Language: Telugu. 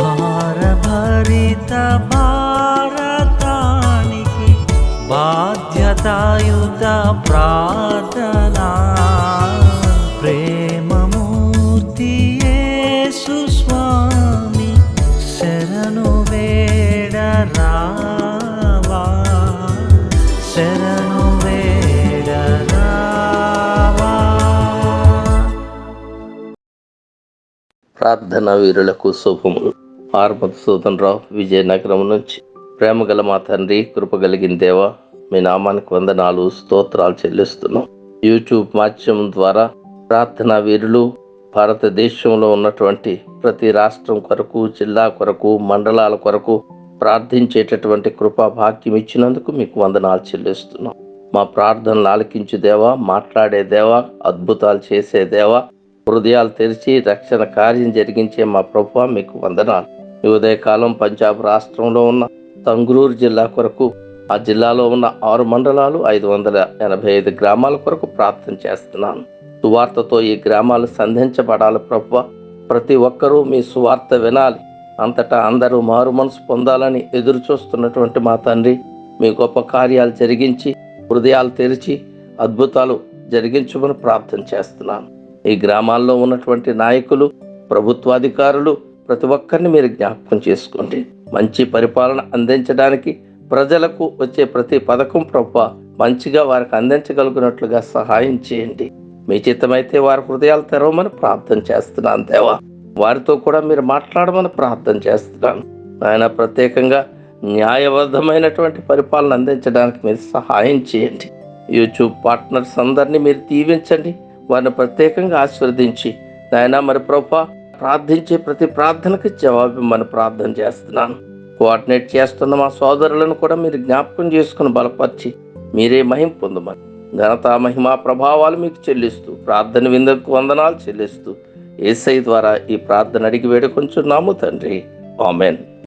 భారభరిత భారతానికి బాధ్యతాయుత ప్రార్థనా. ప్రేమమూర్తి స్వామి శరణు వేడరా ప్రార్థన వీరులకు శుభములు. ఆర్మత సూదనరావు విజయనగరం నుంచి. ప్రేమ గల మా తండ్రి కృప కలిగిన దేవ మీ నామానికి వందనాలు స్తోత్రాలు చెల్లిస్తున్నాం. యూట్యూబ్ మాధ్యమం ద్వారా ప్రార్థనా వీరులు భారతదేశంలో ఉన్నటువంటి ప్రతి రాష్ట్రం కొరకు జిల్లా కొరకు మండలాల కొరకు ప్రార్థించేటటువంటి కృపా భాగ్యం ఇచ్చినందుకు మీకు వందనాలు చెల్లిస్తున్నాం. మా ప్రార్థనలు ఆలకించు దేవా మాట్లాడే దేవా అద్భుతాలు చేసే దేవా హృదయాలు తెరిచి రక్షణ కార్యం జరిగించే మా ప్రభు మీకు వందనాలు. ఈ ఉదయకాలం పంజాబ్ రాష్ట్రంలో ఉన్న తంగ్రూర్ జిల్లా కొరకు ఆ జిల్లాలో ఉన్న ఆరు మండలాలు ఐదు వందల ఎనభై ఐదు గ్రామాల కొరకు ప్రార్థన చేస్తున్నాను. సువార్తతో ఈ గ్రామాలు సంధించబడాలి ప్రభు ప్రతి ఒక్కరూ మీ సువార్త వినాలి. అంతటా అందరూ మారు మనసు పొందాలని ఎదురు చూస్తున్నటువంటి మా తండ్రి మీ గొప్ప కార్యాలు జరిగించి హృదయాలు తెరిచి అద్భుతాలు జరిగించమని ప్రార్థన చేస్తున్నాను. ఈ గ్రామాల్లో ఉన్నటువంటి నాయకులు ప్రభుత్వాధికారులు ప్రతి ఒక్కరిని మీరు జ్ఞాపకం చేసుకోండి. మంచి పరిపాలన అందించడానికి ప్రజలకు వచ్చే ప్రతి పథకం ప్రభ మంచిగా వారికి అందించగలుగునట్లుగా సహాయం చేయండి. మీ చిత్తమైతే వారి హృదయాలు తెరవమని ప్రార్థన చేస్తున్నాను దేవా. వారితో కూడా మీరు మాట్లాడమని ప్రార్థన చేస్తున్నాను. ఆయన ప్రత్యేకంగా న్యాయబద్ధమైనటువంటి పరిపాలన అందించడానికి మీరు సహాయం చేయండి. యూట్యూబ్ పార్ట్నర్స్ అందరినీ మీరు దీవించండి. వారిని ప్రత్యేకంగా ఆశీర్వదించి. నాయన మరి ప్రభా ప్రార్థించే ప్రతి ప్రార్థనకి జవాబు మన ప్రార్థన చేస్తున్నాను. కోఆర్డినేట్ చేస్తున్న మా సోదరులను కూడా మీరు జ్ఞాపకం చేసుకుని బలపరిచి మీరే మహిం పొందమని ఘనత మహిమ ప్రభావాలు మీకు చెల్లిస్తూ ప్రార్థన విందుకు వందనాలు చెల్లిస్తూ ఏసై ద్వారా ఈ ప్రార్థన అడిగి వేడుకొంచున్నాము తండ్రి. ఆమెన్.